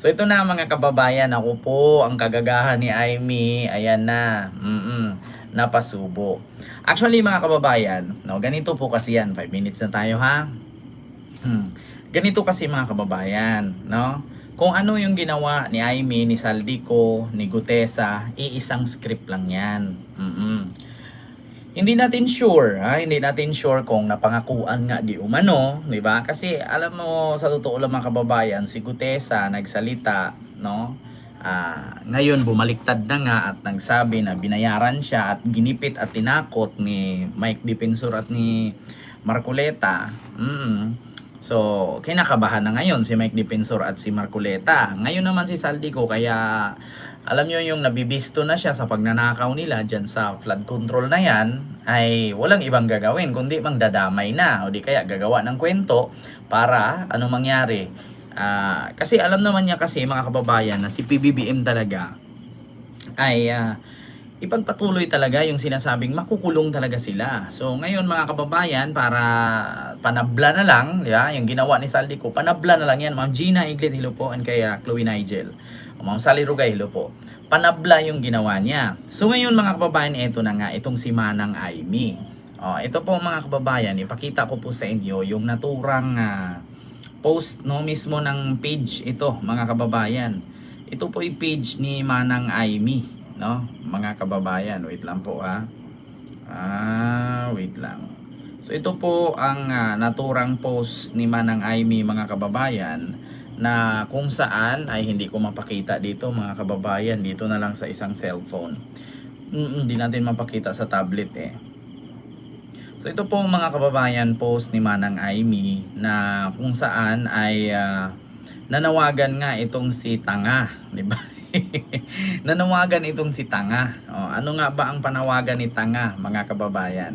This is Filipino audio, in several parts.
So ito na mga kababayan, ako po ang kagagahan ni Aimee. Ayan na. Mm napasubo. Actually mga kababayan, no, ganito po kasi yan. 5 minutes na tayo ha. Hmm. Ganito kasi mga kababayan, no? Kung ano yung ginawa ni Aimee, ni Saldico, ni Gutesa, iisang script lang yan. Mm hindi natin sure, ha? hindi natin sure kung napangakuan nga di umano, di ba? Kasi alam mo sa totoo lang mga kababayan, si Gutesa nagsalita, no? Ah, ngayon bumaliktad na nga at nagsabi na binayaran siya at ginipit at tinakot ni Mike Dipensur at ni Marculeta. Mm. So, kinakabahan na ngayon si Mike Dipensor at si Marculeta. Ngayon naman si Saldico kaya alam nyo yung nabibisto na siya sa pagnanakaw nila dyan sa flood control na yan ay walang ibang gagawin kundi mang dadamay na o di kaya gagawa ng kwento para ano mangyari. Ah, kasi alam naman niya kasi mga kababayan na si PBBM talaga ay ah, ipagpatuloy talaga yung sinasabing makukulong talaga sila. So ngayon mga kababayan, para panabla na lang, yeah, yung ginawa ni Saldico, panabla na lang yan. Ma'am Gina Iglit, hello po, and kaya Chloe Nigel. Ma'am Sally Rugay, hello po. Panabla yung ginawa niya. So ngayon mga kababayan, ito na nga, itong si Manang Aimee. O, ito po mga kababayan, ipakita ko po sa inyo yung naturang ah, post no mismo ng page ito mga kababayan. Ito po yung page ni Manang Aimee no? Mga kababayan wait lang po ha? Ah wait lang. So ito po ang ah, naturang post ni Manang Aimee mga kababayan na kung saan ay hindi ko mapakita dito mga kababayan dito na lang sa isang cellphone. Mm, hindi natin mapakita sa tablet eh. So ito po mga kababayan post ni Manang Aimee na kung saan ay ah, nanawagan nga itong si Tanga, di ba? nanawagan itong si Tanga. O, ano nga ba ang panawagan ni Tanga, mga kababayan?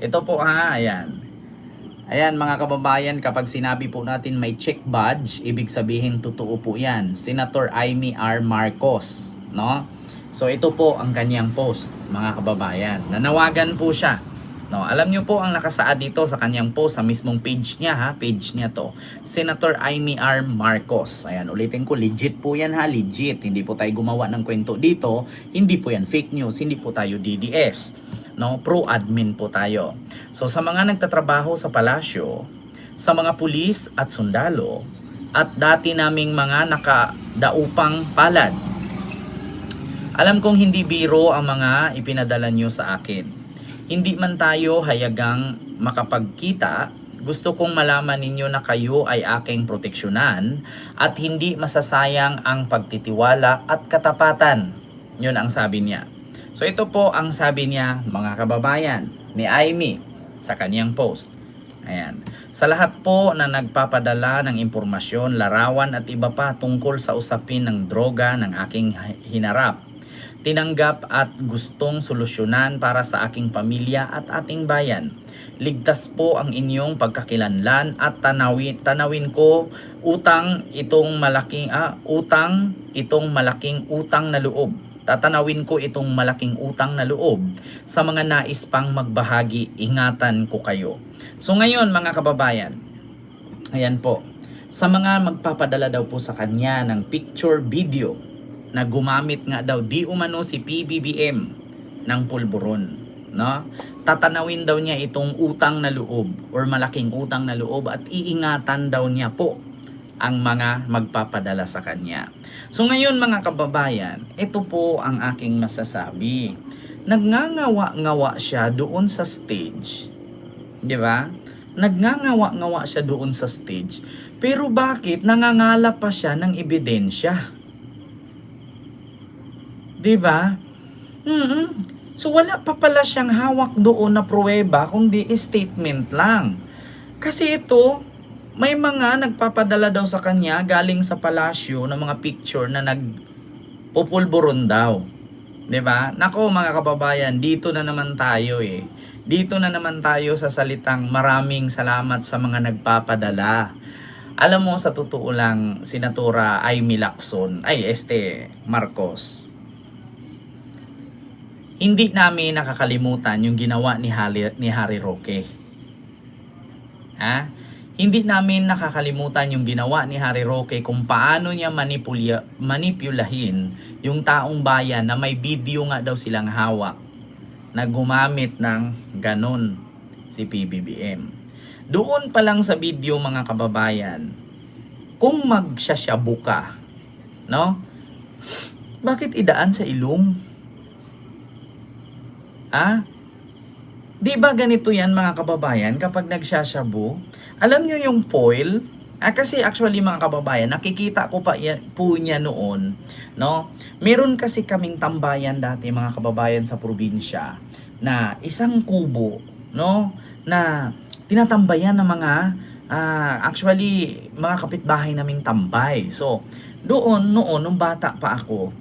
Ito po ha, ayan. Ayan mga kababayan, kapag sinabi po natin may check badge, ibig sabihin totoo po yan. Senator Amy R. Marcos, no? So ito po ang kanyang post, mga kababayan. Nanawagan po siya. No, alam niyo po ang nakasaad dito sa kanyang post sa mismong page niya ha, page niya to. Senator Amy R. Marcos. Ayan, ulitin ko, legit po yan ha, legit. Hindi po tayo gumawa ng kwento dito. Hindi po yan fake news, hindi po tayo DDS. No, pro-admin po tayo. So sa mga nagtatrabaho sa palasyo, sa mga pulis at sundalo, at dati naming mga nakadaupang palad, alam kong hindi biro ang mga ipinadala nyo sa akin. Hindi man tayo hayagang makapagkita, gusto kong malaman ninyo na kayo ay aking proteksyonan at hindi masasayang ang pagtitiwala at katapatan. Yun ang sabi niya. So ito po ang sabi niya mga kababayan ni Aimee sa kanyang post. Ayan. Sa lahat po na nagpapadala ng impormasyon, larawan at iba pa tungkol sa usapin ng droga ng aking hinarap tinanggap at gustong solusyonan para sa aking pamilya at ating bayan. Ligtas po ang inyong pagkakilanlan at tanawin, tanawin ko utang itong malaking ah, utang itong malaking utang na loob. Tatanawin ko itong malaking utang na loob sa mga nais pang magbahagi. Ingatan ko kayo. So ngayon mga kababayan, ayan po. Sa mga magpapadala daw po sa kanya ng picture video na gumamit nga daw di umano si PBBM ng pulburon no? Tatanawin daw niya itong utang na loob or malaking utang na loob at iingatan daw niya po ang mga magpapadala sa kanya. So ngayon mga kababayan ito po ang aking masasabi. Nagngangawa-ngawa siya doon sa stage di ba? Nagngangawa-ngawa siya doon sa stage. Pero bakit? Nangangala pa siya ng ebidensya 'Di ba? mm So wala pa pala siyang hawak doon na pruweba kundi statement lang. Kasi ito, may mga nagpapadala daw sa kanya galing sa palasyo ng mga picture na nagpupulburon daw. 'Di ba? Nako mga kababayan, dito na naman tayo eh. Dito na naman tayo sa salitang maraming salamat sa mga nagpapadala. Alam mo sa totoo lang, Senatora Amy Lacson, ay este Marcos, hindi namin nakakalimutan yung ginawa ni Harry, ni Harry Roque. Ha? hindi namin nakakalimutan yung ginawa ni Harry Roque kung paano niya manipulya, manipulahin yung taong bayan na may video nga daw silang hawak na gumamit ng ganon si PBBM. Doon pa lang sa video mga kababayan, kung magsasyabu ka, no? Bakit idaan sa ilong? Ah? Di ba ganito yan mga kababayan kapag nagsasyabu? Alam nyo yung foil? Ah, kasi actually mga kababayan, nakikita ko pa yan, po niya noon, no? Meron kasi kaming tambayan dati mga kababayan sa probinsya na isang kubo, no? Na tinatambayan ng mga ah, actually mga kapitbahay naming tambay. So, doon noon nung bata pa ako,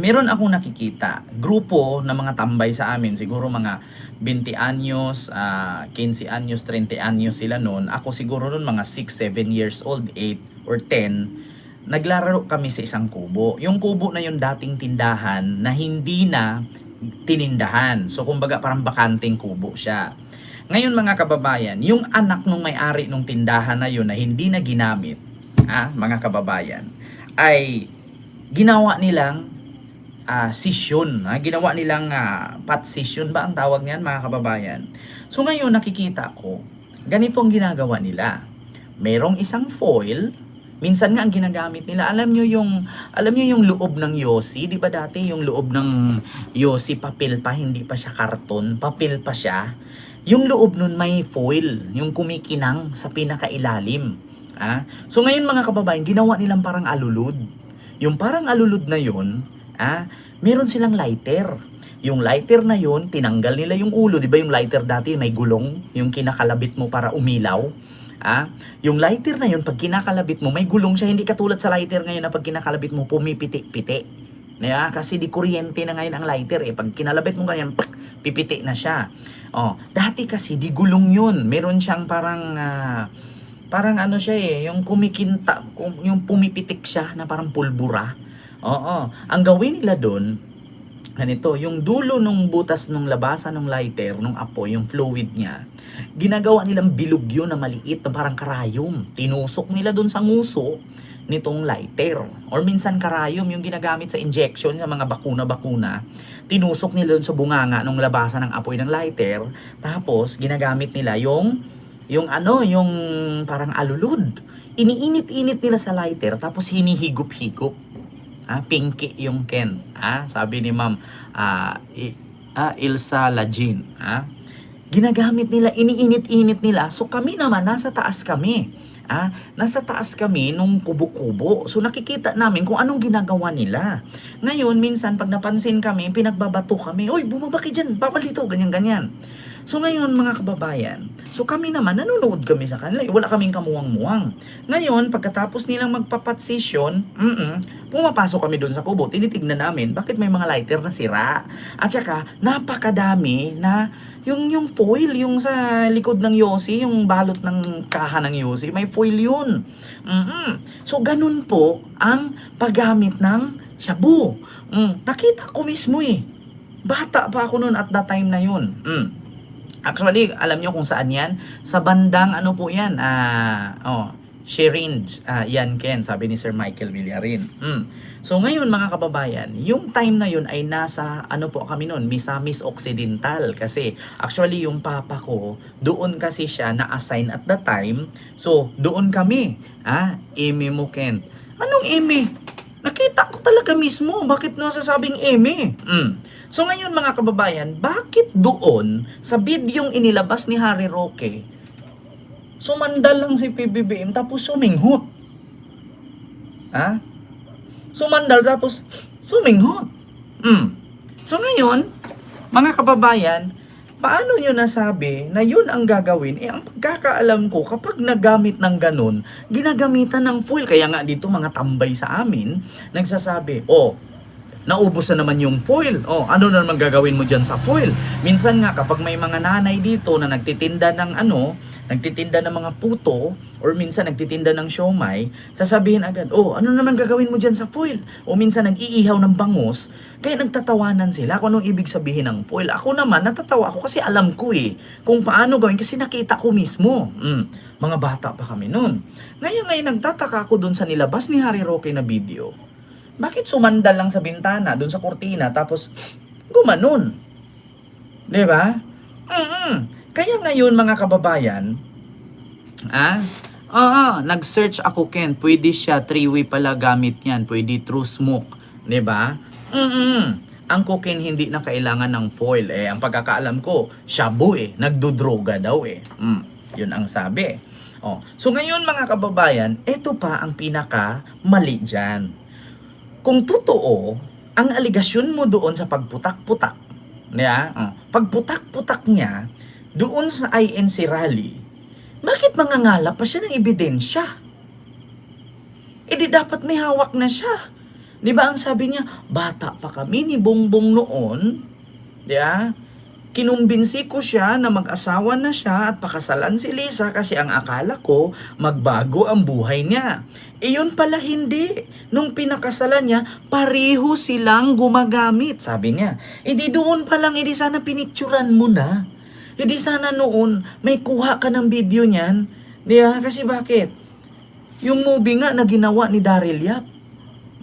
meron akong nakikita, grupo ng mga tambay sa amin, siguro mga 20 anyos, ah 15 anyos, 30 anyos sila noon. Ako siguro noon mga 6, 7 years old, 8 or 10. Naglaro kami sa isang kubo. Yung kubo na yung dating tindahan na hindi na tinindahan. So kumbaga parang bakanting kubo siya. Ngayon mga kababayan, yung anak nung may-ari nung tindahan na yun na hindi na ginamit, ah, mga kababayan, ay ginawa nilang ah session. Ah, ginawa nilang ah, pat session ba ang tawag niyan mga kababayan? So ngayon nakikita ko, ganito ang ginagawa nila. Merong isang foil, minsan nga ang ginagamit nila, alam nyo yung, alam nyo yung loob ng Yossi, di ba dati yung loob ng Yossi papel pa, hindi pa siya karton, papel pa siya. Yung loob nun may foil, yung kumikinang sa pinakailalim. Ah? So ngayon mga kababayan, ginawa nilang parang alulod. Yung parang alulod na yun, ah, meron silang lighter. Yung lighter na yun, tinanggal nila yung ulo. Di ba yung lighter dati may gulong? Yung kinakalabit mo para umilaw. Ah, yung lighter na yun, pag kinakalabit mo, may gulong siya. Hindi katulad sa lighter ngayon na pag kinakalabit mo, pumipiti-piti. Yeah, kasi di kuryente na ngayon ang lighter eh. Pag kinalabit mo ganyan, pak, pipiti na siya. Oh, dati kasi di gulong yun. Meron siyang parang ah, parang ano siya eh, yung kumikinta, kum- yung pumipitik siya na parang pulbura. Oo. Ang gawin nila doon, ganito, yung dulo nung butas nung labasan ng lighter, nung apoy, yung fluid niya, ginagawa nilang bilog yun na maliit, na parang karayom. Tinusok nila doon sa nguso nitong lighter. Or minsan karayom, yung ginagamit sa injection, sa mga bakuna-bakuna, tinusok nila doon sa bunganga nung labasan ng apoy ng lighter, tapos ginagamit nila yung yung ano, yung parang alulod. Iniinit-init nila sa lighter, tapos hinihigop-higop. Ah, pinky yung Ken. Ah, sabi ni Ma'am ah, I- ah, Ilsa Lajin. Ah, ginagamit nila, iniinit-init nila. So kami naman, nasa taas kami. Ah, nasa taas kami nung kubo-kubo. So nakikita namin kung anong ginagawa nila. Ngayon, minsan pag napansin kami, pinagbabato kami. Oy, bumaba ka dyan, bawal dito, ganyan-ganyan. So ngayon mga kababayan, so kami naman nanonood kami sa kanila, eh, wala kaming kamuwang-muwang. Ngayon, pagkatapos nilang magpapat session, mm pumapasok kami doon sa kubo, tinitignan namin bakit may mga lighter na sira. At saka, napakadami na yung yung foil, yung sa likod ng Yossi, yung balot ng kaha ng Yossi, may foil yun. mm So ganun po ang paggamit ng shabu. Mm, nakita ko mismo eh. Bata pa ako noon at that time na yun. Mm. Actually, alam nyo kung saan yan? Sa bandang ano po yan? Ah, oh, syringe. Ah, yan Ken, sabi ni Sir Michael Villarin. Mm. So ngayon mga kababayan, yung time na yun ay nasa ano po kami noon, Misamis Occidental kasi actually yung papa ko, doon kasi siya na-assign at the time. So doon kami, ah, Amy mo Ken. Anong Amy? Nakita ko talaga mismo, bakit nasasabing Amy? Mm. So ngayon mga kababayan, bakit doon sa bidyong inilabas ni Harry Roque, sumandal lang si PBBM tapos suminghot? Ha? Sumandal tapos suminghot. Mm. So ngayon, mga kababayan, paano nyo nasabi na yun ang gagawin? Eh, ang pagkakaalam ko, kapag nagamit ng ganun, ginagamitan ng foil. Kaya nga dito mga tambay sa amin, nagsasabi, oh, naubos na naman yung foil. Oh, ano na naman gagawin mo dyan sa foil? Minsan nga kapag may mga nanay dito na nagtitinda ng ano, nagtitinda ng mga puto or minsan nagtitinda ng siomay, sasabihin agad, "Oh, ano naman gagawin mo dyan sa foil?" O minsan nag-iihaw ng bangus, kaya nagtatawanan sila kung anong ibig sabihin ng foil. Ako naman natatawa ako kasi alam ko eh kung paano gawin kasi nakita ko mismo. Mm, mga bata pa kami noon. Ngayon ngayon nagtataka ako doon sa nilabas ni Harry Roque na video. Bakit sumandal lang sa bintana, doon sa kortina, tapos gumanon? Di ba? Mm-mm. Kaya ngayon mga kababayan, ah, oo, nag-search ako Ken, pwede siya three-way pala gamit yan, pwede through smoke, di ba? Mm-mm. Ang cocaine hindi na kailangan ng foil eh. Ang pagkakaalam ko, shabu eh, nagdudroga daw eh. Mm, yun ang sabi. Oh, so ngayon mga kababayan, ito pa ang pinaka mali diyan kung totoo, ang aligasyon mo doon sa pagputak-putak, niya, uh, pagputak-putak niya doon sa INC rally, bakit mangangalap pa siya ng ebidensya? E di dapat may hawak na siya. Di ba ang sabi niya, bata pa kami ni Bongbong noon, di ba? Kinumbinsi ko siya na mag-asawa na siya at pakasalan si Lisa kasi ang akala ko magbago ang buhay niya. E pala hindi. Nung pinakasalan niya, pareho silang gumagamit, sabi niya. E di doon pa lang, edi sana pinicturan mo na. E di sana noon, may kuha ka ng video niyan. Di ba? Kasi bakit? Yung movie nga na ginawa ni Daryl Yap.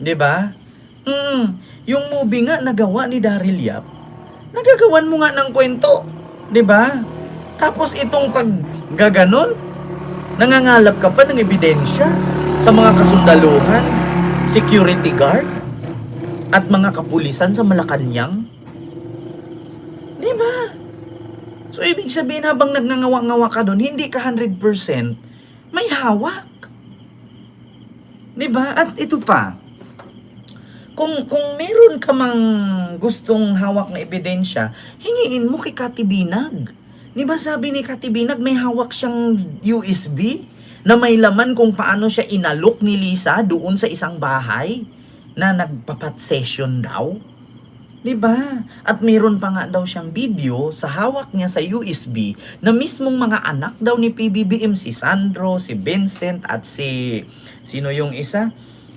Di ba? Mm, yung movie nga nagawa ni Daryl Yap, nagagawan mo nga ng kwento. ba? Tapos itong pag gaganon, nangangalap ka pa ng ebidensya sa mga kasundaluhan, security guard, at mga kapulisan sa Malacanang. 'Di ba? So ibig sabihin habang nagngangawa-ngawa ka doon, hindi ka 100% may hawak. 'Di ba? At ito pa, kung kung meron ka mang gustong hawak na ebidensya, hingiin mo kay Kati Binag. Di ba sabi ni Kati Binag, may hawak siyang USB na may laman kung paano siya inalok ni Lisa doon sa isang bahay na nagpapat session daw. Di ba? At meron pa nga daw siyang video sa hawak niya sa USB na mismong mga anak daw ni PBBM si Sandro, si Vincent at si sino yung isa?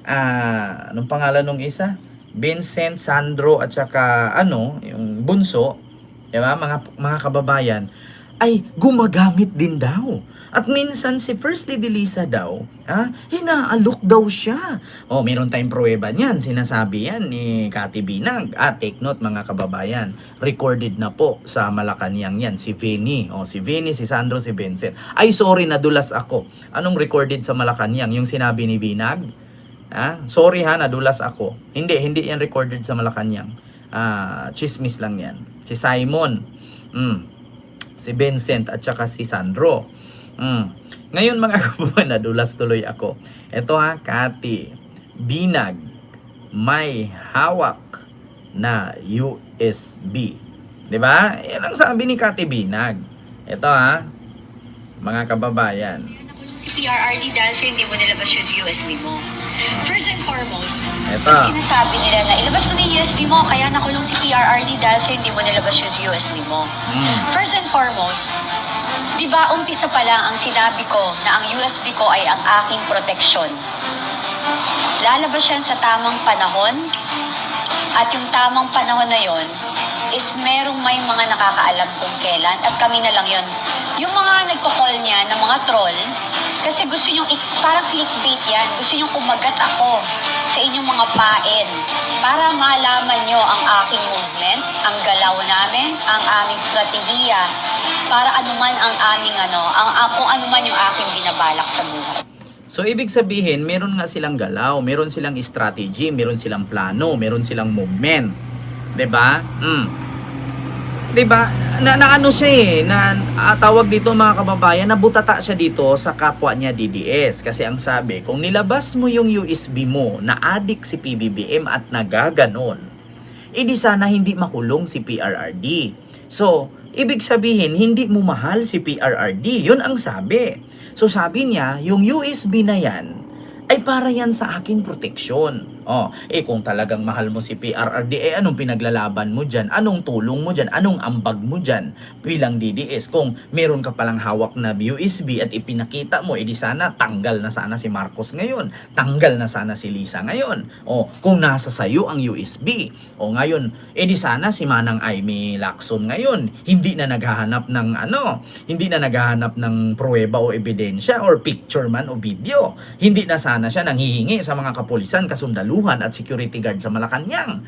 Ah, anong pangalan nung isa? Vincent, Sandro at saka ano, yung bunso, 'di ba? Mga mga kababayan ay gumagamit din daw. At minsan si First Lady Lisa daw, ah, hinaalok daw siya. Oh, meron tayong pruweba niyan. Sinasabi yan ni Kati Binag. At take note mga kababayan, recorded na po sa Malacanang yan. Si Vinny, oh, si Vinny, si Sandro, si Vincent. Ay, sorry, nadulas ako. Anong recorded sa Malacanang? Yung sinabi ni Binag? Ah, sorry ha, nadulas ako. Hindi, hindi yan recorded sa Malacanang. Ah, chismis lang yan. Si Simon, mm, si Vincent at saka si Sandro. Mm. Ngayon mga kababayan, nadulas tuloy ako. Ito ha, Kati, Binag, may hawak na USB. 'Di ba? Yan ang sabi ni Kati Binag. Ito ha, mga kababayan. Nakulong si PRRD dahil sa hindi mo nilabas yung USB mo. First and foremost, Ito. sinasabi nila na ilabas mo na yung USB mo, kaya nakulong si PRRD dahil sa hindi mo nilabas yung USB mo. Mm. First and foremost, di ba umpisa pa lang ang sinabi ko na ang USB ko ay ang aking proteksyon. Lalabas yan sa tamang panahon at yung tamang panahon na yon is merong may mga nakakaalam kung kailan at kami na lang yon. Yung mga nagko-call niya ng mga troll, kasi gusto nyo, parang clickbait yan, gusto nyo kumagat ako sa inyong mga pain para malaman nyo ang aking movement, ang galaw namin, ang aming strategiya, para anuman ang aming ano, ang, kung anuman yung aking binabalak sa buhay. So ibig sabihin, meron nga silang galaw, meron silang strategy, meron silang plano, meron silang movement. 'Di ba? Mm. 'Di ba? Na, na ano siya eh, na ah, tawag dito mga kababayan, nabutata siya dito sa kapwa niya DDS kasi ang sabi, kung nilabas mo yung USB mo na adik si PBBM at nagaganon, edi sana hindi makulong si PRRD. So, ibig sabihin, hindi mo mahal si PRRD. Yun ang sabi. So, sabi niya, yung USB na yan, ay para yan sa aking proteksyon. Oh, eh kung talagang mahal mo si PRRD, eh anong pinaglalaban mo dyan? Anong tulong mo dyan? Anong ambag mo dyan bilang DDS? Kung meron ka palang hawak na USB at ipinakita mo, edi sana tanggal na sana si Marcos ngayon. Tanggal na sana si Lisa ngayon. O, kung nasa sayo ang USB. O ngayon, edi sana si Manang Aimee Lacson ngayon. Hindi na naghahanap ng ano, hindi na naghahanap ng pruweba o ebidensya or picture man o video. Hindi na sana siya nanghihingi sa mga kapulisan, kasundaluhan at security guard sa Malacanang.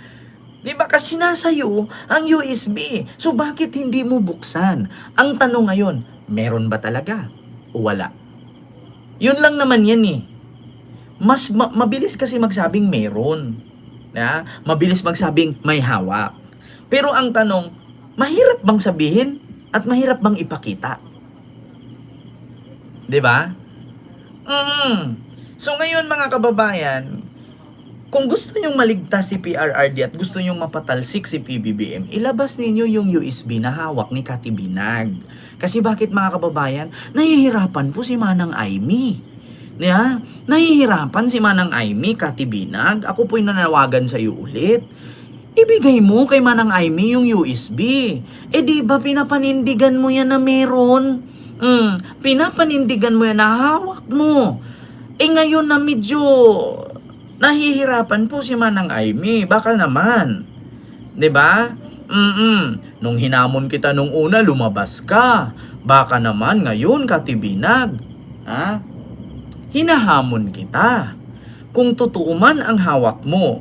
Di ba? Kasi nasa iyo ang USB. So bakit hindi mo buksan? Ang tanong ngayon, meron ba talaga? O wala? Yun lang naman yan eh. Mas ma- mabilis kasi magsabing meron. Na? Mabilis magsabing may hawak. Pero ang tanong, mahirap bang sabihin at mahirap bang ipakita? 'Di ba? Mm. So ngayon mga kababayan, kung gusto nyong maligtas si PRRD at gusto nyong mapatalsik si PBBM, ilabas ninyo yung USB na hawak ni Kati Binag. Kasi bakit mga kababayan, nahihirapan po si Manang Aimee. Yeah? Nahihirapan si Manang Aimee, Kati Binag. Ako po'y nanawagan sa iyo ulit. Ibigay mo kay Manang Aimee yung USB. Eh di ba pinapanindigan mo yan na meron? Mm, pinapanindigan mo yan na hawak mo. Eh ngayon na medyo nahihirapan po si Manang Aimee. Baka naman. 'Di ba? Mm Nung hinamon kita nung una, lumabas ka. Baka naman ngayon katibinag. Ha? Hinahamon kita. Kung totoo man ang hawak mo,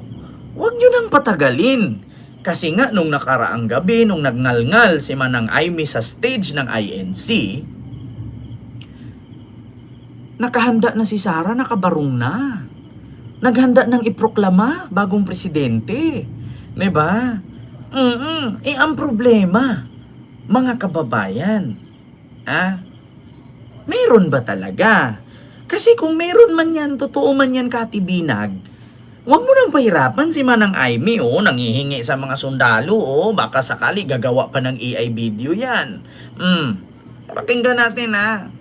huwag nyo nang patagalin. Kasi nga nung nakaraang gabi, nung nagngalngal si Manang Aimee sa stage ng INC, nakahanda na si Sara, nakabarong na. Naghanda ng iproklama bagong presidente. ba? Mm Eh, ang problema, mga kababayan, ah, meron ba talaga? Kasi kung meron man yan, totoo man yan katibinag, Huwag mo nang pahirapan si Manang Aimee, oh, nangihingi sa mga sundalo, oh, baka sakali gagawa pa ng AI video yan. Hmm, pakinggan natin, ha.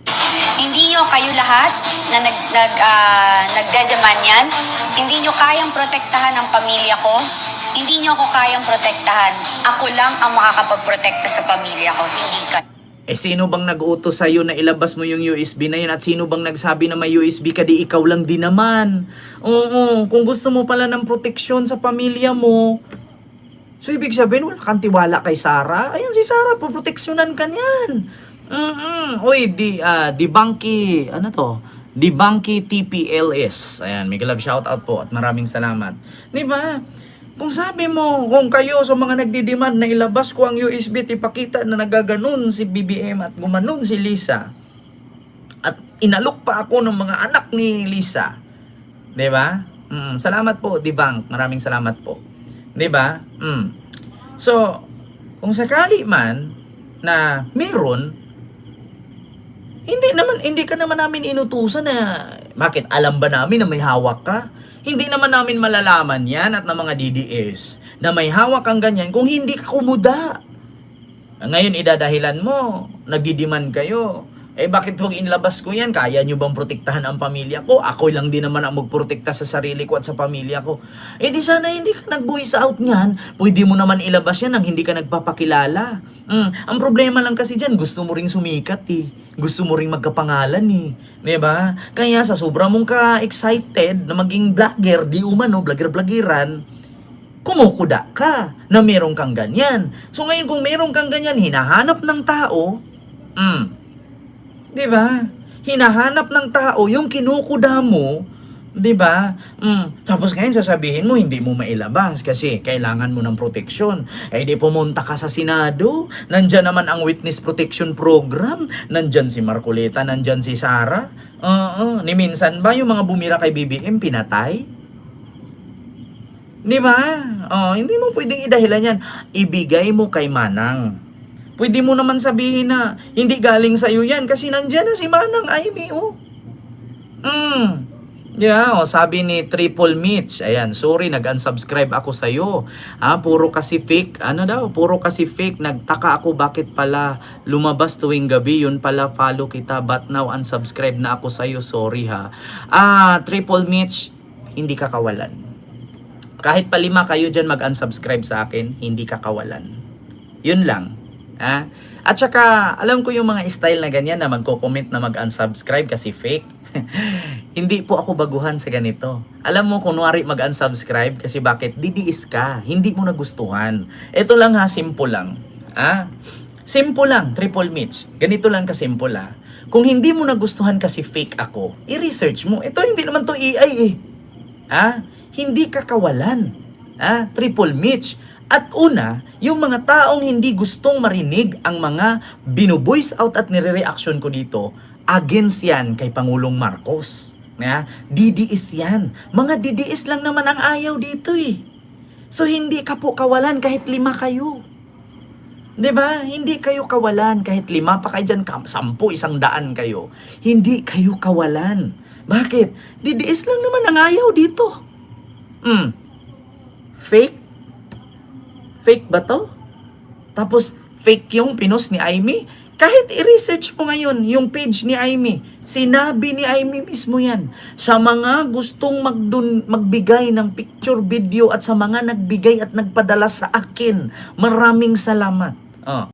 Hindi nyo kayo lahat na nag, nag, ah, nagdedeman yan, hindi nyo kayang protektahan ang pamilya ko, hindi nyo ako kayang protektahan. Ako lang ang makakapagprotekta sa pamilya ko, hindi ka. Eh, sino bang nag-utos sa'yo na ilabas mo yung USB na yun? At sino bang nagsabi na may USB ka di ikaw lang din naman? Oo, kung gusto mo pala ng proteksyon sa pamilya mo, so ibig sabihin wala kang tiwala kay Sarah? Ayun si Sarah, poproteksyonan ka niyan. Mm-mm. Uy, di, ah, Debunky, ano to? Debunky TPLS. Ayan, may love shoutout po at maraming salamat. Di ba? Kung sabi mo, kung kayo sa mga nagdidemand na ilabas ko ang USB ipakita na nagaganon si BBM at gumanon si Lisa at inalok pa ako ng mga anak ni Lisa. 'Di ba? Mm, salamat po, Debunk. Maraming salamat po. 'Di ba? Mm. So, kung sakali man na meron hindi naman hindi ka naman namin inutusan na bakit alam ba namin na may hawak ka? Hindi naman namin malalaman yan at ng mga DDS na may hawak kang ganyan kung hindi ka kumuda. Ngayon idadahilan mo, nagdidiman kayo. Eh bakit huwag inilabas ko yan? Kaya nyo bang protektahan ang pamilya ko? Ako lang din naman ang magprotekta sa sarili ko at sa pamilya ko. Eh di sana hindi ka nag-voice out niyan. Pwede mo naman ilabas yan nang hindi ka nagpapakilala. Mm, ang problema lang kasi dyan, gusto mo ring sumikat eh. Gusto mo ring magkapangalan eh. Ba? Kaya sa sobra mong ka-excited na maging vlogger, di umano, vlogger-vlogiran, kumukuda ka na meron kang ganyan. So ngayon kung meron kang ganyan, hinahanap ng tao, mm, Di ba? Hinahanap ng tao yung kinukuda mo, 'di ba? Mm. Tapos ngayon sasabihin mo hindi mo mailabas kasi kailangan mo ng proteksyon. Eh di pumunta ka sa Senado, nandyan naman ang Witness Protection Program, nandyan si Marcoleta, nandyan si Sara. Oo, ni minsan ba yung mga bumira kay BBM pinatay? Di ba? Oh, hindi mo pwedeng idahilan yan. Ibigay mo kay Manang. Pwede mo naman sabihin na hindi galing sa iyo yan kasi nandiyan na si Manang Aimee, oh. Mm. Yeah, oh, sabi ni Triple Mitch, ayan, sorry, nag-unsubscribe ako sa'yo. Ah, puro kasi fake, ano daw, puro kasi fake. Nagtaka ako bakit pala lumabas tuwing gabi, yun pala follow kita, but now unsubscribe na ako sa'yo, sorry ha. Ah, Triple Mitch, hindi ka kawalan. Kahit pa lima kayo dyan mag-unsubscribe sa akin, hindi ka kawalan. Yun lang. Ah? At saka, alam ko yung mga style na ganyan na magko-comment na mag-unsubscribe kasi fake. hindi po ako baguhan sa ganito. Alam mo, kunwari mag-unsubscribe kasi bakit? Didiis ka. Hindi mo nagustuhan. Ito lang ha, simple lang. Ah? Simple lang, triple mitch. Ganito lang ka-simple ha. Kung hindi mo nagustuhan kasi fake ako, i-research mo. Ito hindi naman to AI eh. Ah? Hindi ka kawalan. Ah? Triple mitch. At una, yung mga taong hindi gustong marinig ang mga binu-voice out at nire-reaction ko dito, against yan kay Pangulong Marcos. Ya, DDS yan. Mga DDS lang naman ang ayaw dito eh. So hindi ka po kawalan kahit lima kayo. 'Di ba? Hindi kayo kawalan kahit lima pa kayo kam- sampu, isang daan kayo. Hindi kayo kawalan. Bakit? DDS lang naman ang ayaw dito. Hmm. Fake? Fake ba to? Tapos fake yung pinos ni Aimee? Kahit i-research mo ngayon yung page ni Aimee, sinabi ni Aimee mismo yan. Sa mga gustong magdun, magbigay ng picture, video at sa mga nagbigay at nagpadala sa akin, maraming salamat. Oh.